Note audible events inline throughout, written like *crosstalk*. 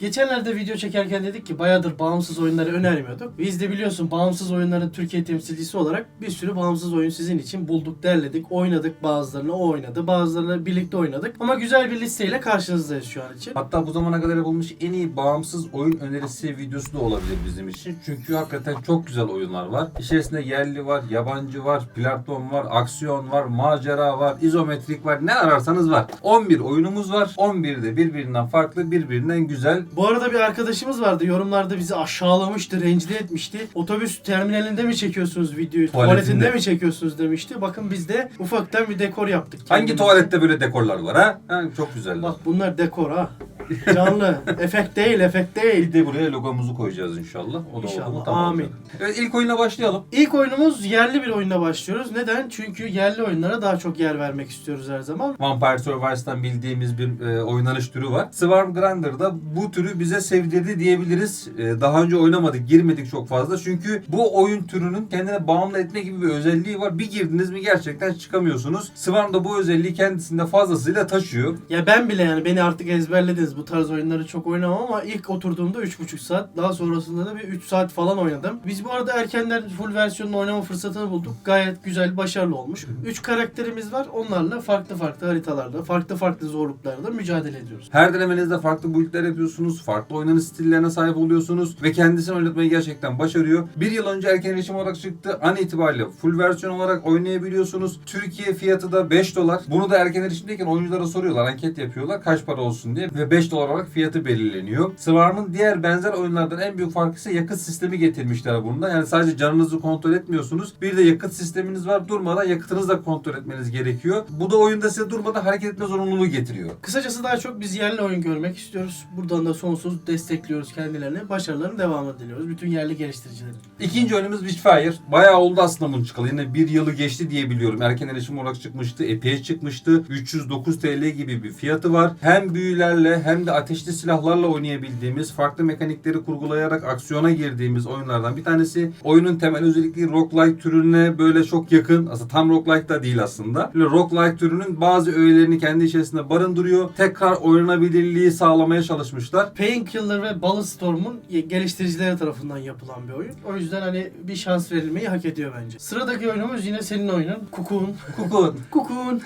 Geçenlerde video çekerken dedik ki bayağıdır bağımsız oyunları önermiyorduk. Biz de biliyorsun bağımsız oyunların Türkiye temsilcisi olarak bir sürü bağımsız oyun sizin için bulduk, derledik, oynadık bazılarını o oynadı, bazılarını birlikte oynadık. Ama güzel bir listeyle karşınızdayız şu an için. Hatta bu zamana kadar yapılmış en iyi bağımsız oyun önerisi videosu da olabilir bizim için. Çünkü hakikaten çok güzel oyunlar var. İçerisinde yerli var, yabancı var, platform var, aksiyon var, macera var, izometrik var. Ne ararsanız var. 11 oyunumuz var. 11 de birbirinden farklı, birbirinden güzel. Bu arada bir arkadaşımız vardı yorumlarda bizi aşağılamıştı, rencide etmişti. Otobüs terminalinde mi çekiyorsunuz videoyu, Tuvaletinde. tuvaletinde mi çekiyorsunuz demişti. Bakın biz de ufaktan bir dekor yaptık. Hangi kendimize. tuvalette böyle dekorlar var ha? ha çok güzeller. Bak bunlar dekor ha. *laughs* Canlı. efekt değil, efekt değil. Bir de buraya logomuzu koyacağız inşallah. O da İnşallah, oldu mu tamam amin. olacak. Evet ilk oyunla başlayalım. İlk oyunumuz yerli bir oyunla başlıyoruz. Neden? Çünkü yerli oyunlara daha çok yer vermek istiyoruz her zaman. Vampire Survivors'tan bildiğimiz bir e, oynanış türü var. Swarm Grander'da bu türü bize sevdirdi diyebiliriz. E, daha önce oynamadık, girmedik çok fazla. Çünkü bu oyun türünün kendine bağımlı etme gibi bir özelliği var. Bir girdiniz mi gerçekten çıkamıyorsunuz. Swarm da bu özelliği kendisinde fazlasıyla taşıyor. Ya ben bile yani beni artık ezberlediniz. Bu tarz oyunları çok oynamam ama ilk oturduğumda 3,5 saat. Daha sonrasında da bir 3 saat falan oynadım. Biz bu arada erkenden full versiyonunu oynama fırsatını bulduk. Gayet güzel, başarılı olmuş. 3 karakterimiz var. Onlarla farklı farklı haritalarda, farklı farklı zorluklarda mücadele ediyoruz. Her denemenizde farklı build'ler yapıyorsunuz, farklı oynanış stillerine sahip oluyorsunuz ve kendisini oynatmayı gerçekten başarıyor. Bir yıl önce erken erişim olarak çıktı. An itibariyle full versiyon olarak oynayabiliyorsunuz. Türkiye fiyatı da 5 dolar. Bunu da erken erişimdeyken oyunculara soruyorlar, anket yapıyorlar kaç para olsun diye ve 5 dolar olarak fiyatı belirleniyor. Swarm'ın diğer benzer oyunlardan en büyük farkı ise yakıt sistemi getirmişler bunda. Yani sadece canınızı kontrol etmiyorsunuz. Bir de yakıt sisteminiz var. Durmadan yakıtınızı da kontrol etmeniz gerekiyor. Bu da oyunda size durmadan hareket etme zorunluluğu getiriyor. Kısacası daha çok biz yerli oyun görmek istiyoruz. Buradan da sonsuz destekliyoruz kendilerini. Başarıların devamını diliyoruz. Bütün yerli geliştiricilerin. İkinci oyunumuz Witchfire. Bayağı oldu aslında bunun çıkalı. Yine bir yılı geçti diye biliyorum. Erken erişim olarak çıkmıştı. Epey çıkmıştı. 309 TL gibi bir fiyatı var. Hem büyülerle hem de ateşli silahlarla oynayabildiğimiz, farklı mekanikleri kurgulayarak aksiyona girdiğimiz oyunlardan bir tanesi. Oyunun temel özellikleri roguelike türüne böyle çok yakın. Aslında tam roguelike da değil aslında. Böyle roguelike türünün bazı öğelerini kendi içerisinde barındırıyor. Tekrar oynanabilirliği sağlamaya çalışmışlar. Painkiller ve Balletstorm'un geliştiricileri tarafından yapılan bir oyun. O yüzden hani bir şans verilmeyi hak ediyor bence. Sıradaki oyunumuz yine senin oyunun. Cocoon. Cocoon. Cocoon.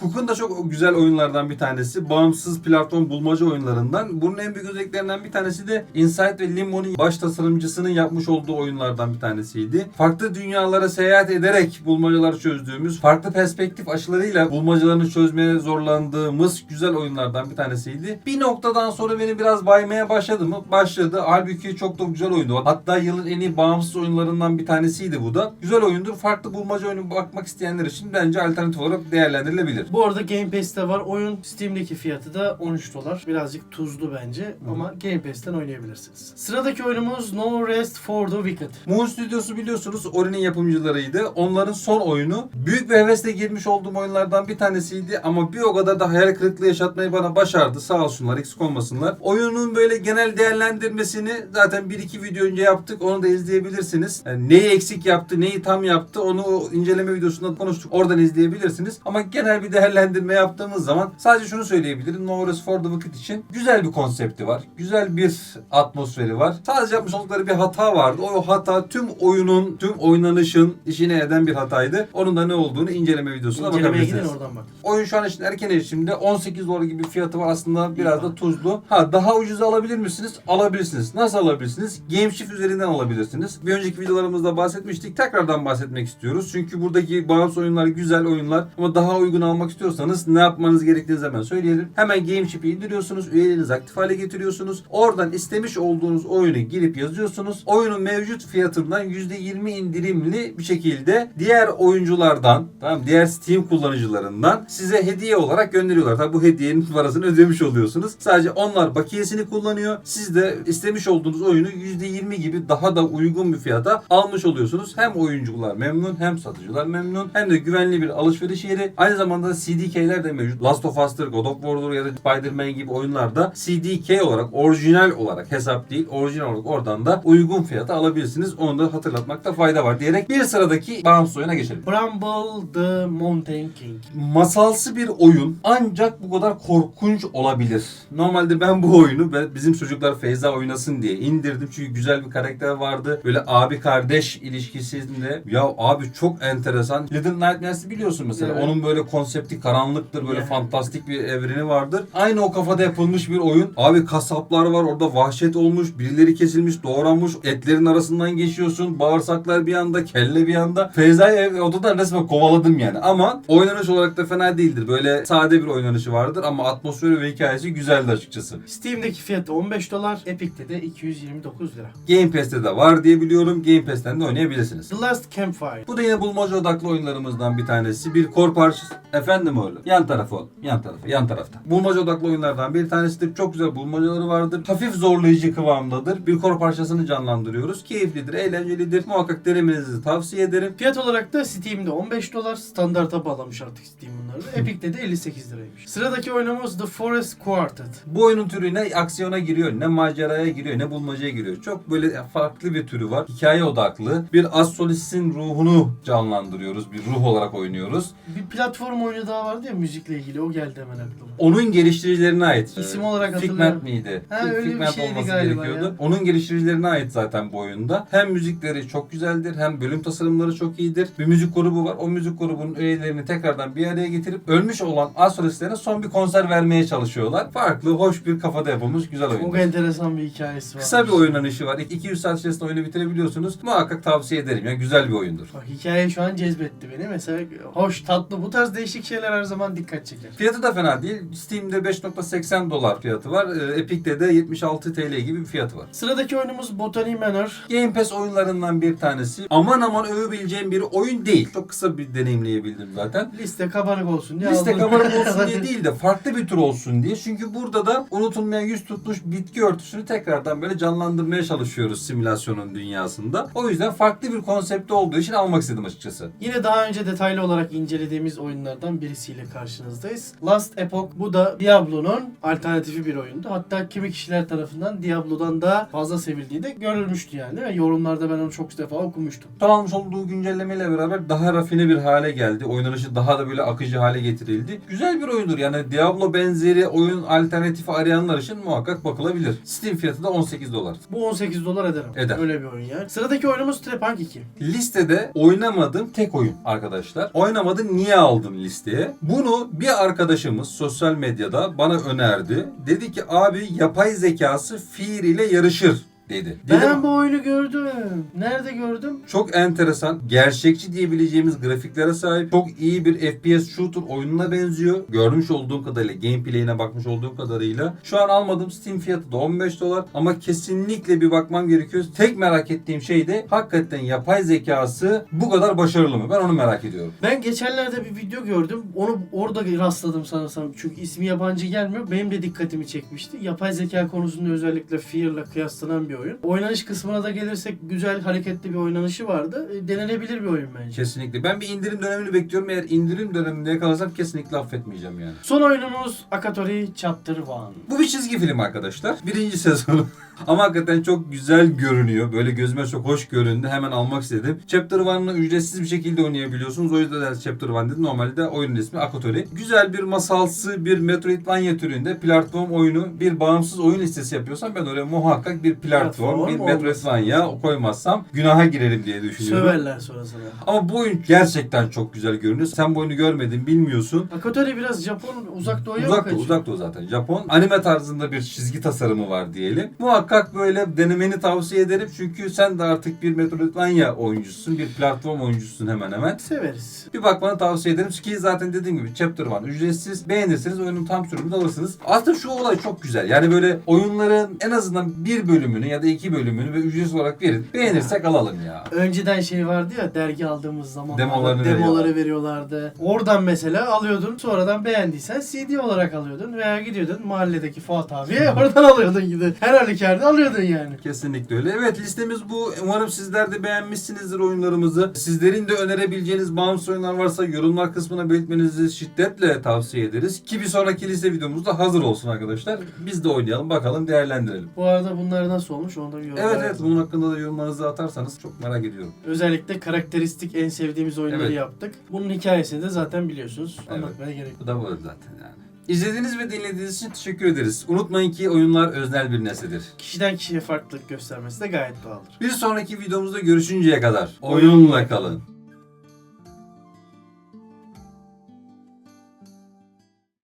Cocoon da çok güzel oyunlardan bir tanesi. Bağımsız platform bulmaca oyunlarından. Bunun en büyük özelliklerinden bir tanesi de Inside ve Limbo'nun baş tasarımcısının yapmış olduğu oyunlardan bir tanesiydi. Farklı dünyalara seyahat ederek bulmacaları çözdüğümüz, farklı perspektif açılarıyla bulmacalarını çözmeye zorlandığımız güzel oyunlardan bir tanesiydi. Bir noktadan sonra beni biraz baymaya başladı mı? Başladı. Halbuki çok da güzel oyundu. Hatta yılın en iyi bağımsız oyunlarından bir tanesiydi bu da. Güzel oyundur. Farklı bulmaca oyunu bakmak isteyenler için bence alternatif olarak değerlendirilebilir. Bu arada Game Pass'te var. Oyun Steam'deki fiyatı da 13 dolar. Birazcık tuzlu bence ama Game Pass'ten oynayabilirsiniz. Sıradaki oyunumuz No Rest for the Wicked. Moon Studios'u biliyorsunuz Ori'nin yapımcılarıydı. Onların son oyunu. Büyük bir hevesle girmiş olduğum oyunlardan bir tanesiydi ama bir o kadar da hayal kırıklığı yaşatmayı bana başardı. Sağ olsunlar, eksik olmasınlar. Oyunun böyle genel değerlendirmesini zaten bir iki video önce yaptık. Onu da izleyebilirsiniz. Yani neyi eksik yaptı, neyi tam yaptı onu o inceleme videosunda konuştuk. Oradan izleyebilirsiniz. Ama genel bir değerlendirme yaptığımız zaman sadece şunu söyleyebilirim. No Rest for the Wicked için güzel bir konsepti var. Güzel bir atmosferi var. Sadece yapmış oldukları bir hata vardı. O hata tüm oyunun, tüm oynanışın işine eden bir hataydı. Onun da ne olduğunu inceleme videosuna İncelemeye gidin bakabilirsiniz. oradan bak. Oyun şu an için erken erişimde 18 dolar gibi fiyatı var aslında biraz da tuzlu. Ha daha ucuz alabilir misiniz? Alabilirsiniz. Nasıl alabilirsiniz? GameShift üzerinden alabilirsiniz. Bir önceki videolarımızda bahsetmiştik. Tekrardan bahsetmek istiyoruz. Çünkü buradaki bağımsız oyunlar güzel oyunlar ama daha uygun almak istiyorsanız ne yapmanız gerektiğini hemen söyleyelim. Hemen GameShift'i indiriyorsunuz. Üyelerinizi aktif hale getiriyorsunuz. Oradan istemiş olduğunuz oyunu girip yazıyorsunuz. Oyunun mevcut fiyatından %20 indirimli bir şekilde diğer oyunculardan, tamam diğer Steam kullanıcılarından size hediye olarak gönderiyorlar. Tabi bu hediyenin parasını ödemiş oluyorsunuz. Sadece onlar bakiyesini kullanıyor. Siz de istemiş olduğunuz oyunu %20 gibi daha da uygun bir fiyata almış oluyorsunuz. Hem oyuncular memnun hem satıcılar memnun hem de güvenli bir alışveriş yeri. Aynı zamanda CDK'ler de mevcut. Last of Us'tır, God of War'dur ya da Spider-Man gibi oyunlarda CDK olarak, orijinal olarak hesap değil, orijinal olarak oradan da uygun fiyata alabilirsiniz. Onu da hatırlatmakta fayda var diyerek bir sıradaki bağımsız oyuna geçelim. Bramble the Mountain King. Masalsı bir oyun ancak bu kadar korkunç olabilir. Normalde ben bu oyunu ben- bizim çocuklar Feyza oynasın diye indirdim. Çünkü güzel bir karakter vardı. Böyle abi kardeş ilişkisinde. Ya abi çok enteresan. Little Nightmares'ı biliyorsun mesela. Evet. Onun böyle konsepti karanlıktır. Böyle Evet. fantastik bir evreni vardır. Aynı o kafada yapılmış bir oyun. Abi kasaplar var orada vahşet olmuş. Birileri kesilmiş, doğranmış. Etlerin arasından geçiyorsun. Bağırsaklar bir yanda, kelle bir yanda. Feyza'yı ev- odadan resmen kovaladım yani. Ama oynanış olarak da fena değildir. Böyle sade bir oynanışı vardır ama atmosferi ve hikayesi güzeldi açıkçası. Steam'deki fiyatı 15 dolar, Epic'te de 229 lira. Game Pass'te de var diye biliyorum. Game Pass'ten de oynayabilirsiniz. The Last Campfire. Bu da yine bulmaca odaklı oyunlarımızdan bir tanesi. Bir kor parçası. Efendim oğlum. Yan tarafı oğlum. Yan tarafı. Yan tarafta. Bulmaca odaklı oyunlardan bir tanesidir. Çok güzel bulmacaları vardır. Hafif zorlayıcı kıvamdadır. Bir kor parçasını canlandırıyoruz. Keyiflidir, eğlencelidir. Muhakkak denemenizi tavsiye ederim. Fiyat olarak da Steam'de 15 dolar. Standarta bağlamış artık Steam bunları. Epic'te de 58 liraymış. Sıradaki oyunumuz The Forest Quartet. Bu oyunun türü ne aksiyona giriyor, ne maceraya giriyor, ne bulmacaya giriyor. Çok böyle farklı bir türü var. Hikaye odaklı. Bir astrolojistin ruhunu canlandırıyoruz. Bir ruh olarak oynuyoruz. Bir platform oyunu daha vardı ya müzikle ilgili. O geldi hemen aklıma. Onun geliştiricilerine ait. İsim olarak Figment hatırlıyorum. miydi? Ha, Fig- öyle bir Figment şeydi olması galiba gerekiyordu. ya. Onun geliştiricilerine ait zaten bu oyunda. Hem müzikleri çok güzeldir, hem bölüm tasarımları çok iyidir. Bir müzik grubu var. O müzik grubunun üyelerini tekrardan bir araya getirip ölmüş olan astrolistlerine son bir konser vermeye çalışıyorlar. Farklı, hoş bir kafada yapılmış güzel oyun. Çok enteresan bir hikayesi var. Kısa bir oynanışı var. 200 saat içerisinde oyunu bitirebiliyorsunuz. Muhakkak tavsiye ederim. Yani güzel bir oyundur. Bak hikaye şu an cezbetti beni. Mesela hoş, tatlı. Bu tarz değişik şeyler her zaman dikkat çeker. Fiyatı da fena değil. Steam'de 5.80 dolar fiyatı var. Ee, Epic'te de 76 TL gibi bir fiyatı var. Sıradaki oyunumuz Botany Manor. Game Pass oyunlarından bir tanesi. Aman aman övebileceğim bir oyun değil. Çok kısa bir deneyimleyebildim zaten. Liste kabarık olsun diye Liste aldım. kabarık olsun diye *laughs* değil de farklı bir tür olsun diye. Çünkü burada da unutulmayan yüz tutmuş bitki örtüsünü tekrardan böyle canlandırmaya çalışıyoruz simülasyonun dünyasında. O yüzden farklı bir konsepti olduğu için almak istedim açıkçası. Yine daha önce detaylı olarak incelediğimiz oyunlardan birisiyle karşınızdayız. Last Epoch bu da Diablo'nun alternatifi bir oyundu. Hatta kimi kişiler tarafından Diablo'dan daha fazla sevildiği de görülmüştü yani. Ve yorumlarda ben onu çok defa okumuştum. Son almış olduğu güncellemeyle beraber daha rafine bir hale geldi. Oynanışı daha da böyle akıcı hale getirildi. Güzel bir oyundur. Yani Diablo benzeri oyun alternatifi arayanlar için muhakkak bakılabilir. Steam fiyatı da 18 dolar. Bu 18 dolar ederim. Eder. Öyle bir oyun yani. Sıradaki oyunumuz Trepunk 2. Listede oynamadığım tek oyun arkadaşlar. Oynamadım niye aldım listeye? Bunu bir arkadaşımız sosyal medyada bana önerdi. Dedi ki abi yapay zekası fiil ile yarışır dedi. Dedim, Ben bu oyunu gördüm. Nerede gördüm? Çok enteresan, gerçekçi diyebileceğimiz grafiklere sahip, çok iyi bir FPS shooter oyununa benziyor. Görmüş olduğum kadarıyla, gameplay'ine bakmış olduğum kadarıyla. Şu an almadığım Steam fiyatı da 15 dolar ama kesinlikle bir bakmam gerekiyor. Tek merak ettiğim şey de hakikaten yapay zekası bu kadar başarılı mı? Ben onu merak ediyorum. Ben geçenlerde bir video gördüm. Onu orada rastladım sanırsam. Çünkü ismi yabancı gelmiyor. Benim de dikkatimi çekmişti. Yapay zeka konusunda özellikle Fear'la kıyaslanan bir oyun. Oynanış kısmına da gelirsek güzel hareketli bir oynanışı vardı. E, Denenebilir bir oyun bence. Kesinlikle. Ben bir indirim dönemini bekliyorum. Eğer indirim döneminde yakalarsam kesinlikle affetmeyeceğim yani. Son oyunumuz Akatori Chapter 1. Bu bir çizgi film arkadaşlar. Birinci *laughs* sezonu. Ama hakikaten çok güzel görünüyor. Böyle gözüme çok hoş göründü. Hemen almak istedim. Chapter 1'ı ücretsiz bir şekilde oynayabiliyorsunuz. O yüzden de Chapter 1 dedim. Normalde oyunun ismi Akotori. Güzel bir masalsı bir Metroidvania türünde platform oyunu bir bağımsız oyun listesi yapıyorsam ben oraya muhakkak bir platform, Platform bir. Metroidvania koymazsam günaha girerim diye düşünüyorum. Söverler sonra sana. Ama bu oyun gerçekten çok güzel görünüyor. Sen bu oyunu görmedin, bilmiyorsun. Akatori biraz Japon uzak doğuya Uzak doğu, uzak doğu zaten. Japon anime tarzında bir çizgi tasarımı var diyelim. Muhakkak böyle denemeni tavsiye ederim. Çünkü sen de artık bir Metroidvania oyuncusun, bir platform oyuncusun hemen hemen. Severiz. Bir bakmanı tavsiye ederim. Ki zaten dediğim gibi Chapter 1 ücretsiz. Beğenirseniz oyunun tam sürümünü alırsınız. Aslında şu olay çok güzel. Yani böyle oyunların en azından bir bölümünü ya da iki bölümünü ve ücretsiz olarak verin. Beğenirsek alalım ya. Önceden şey vardı ya dergi aldığımız zaman Demolarını demoları veriyorlardı. Oradan mesela alıyordun sonradan beğendiysen CD olarak alıyordun veya gidiyordun mahalledeki Fuat abiye oradan alıyordun gibi. Her halükarda alıyordun yani. Kesinlikle öyle. Evet listemiz bu. Umarım sizler de beğenmişsinizdir oyunlarımızı. Sizlerin de önerebileceğiniz bağımsız oyunlar varsa yorumlar kısmına belirtmenizi şiddetle tavsiye ederiz. Ki bir sonraki liste videomuz da hazır olsun arkadaşlar. Biz de oynayalım bakalım değerlendirelim. Bu arada bunlar nasıl olmuş onu da bir Evet evet yazın. bunun hakkında da yorumlarınızı atarsanız çok merak ediyorum. Özellikle karakteristik en sevdiğimiz oyunları Evet. yaptık. Bunun hikayesini de zaten biliyorsunuz. Evet. Anlatmaya gerek yok. Bu da bu zaten yani. İzlediğiniz ve dinlediğiniz için teşekkür ederiz. Unutmayın ki oyunlar öznel bir nesnedir. Kişiden kişiye farklılık göstermesi de gayet doğaldır. Bir sonraki videomuzda görüşünceye kadar oyunla kalın.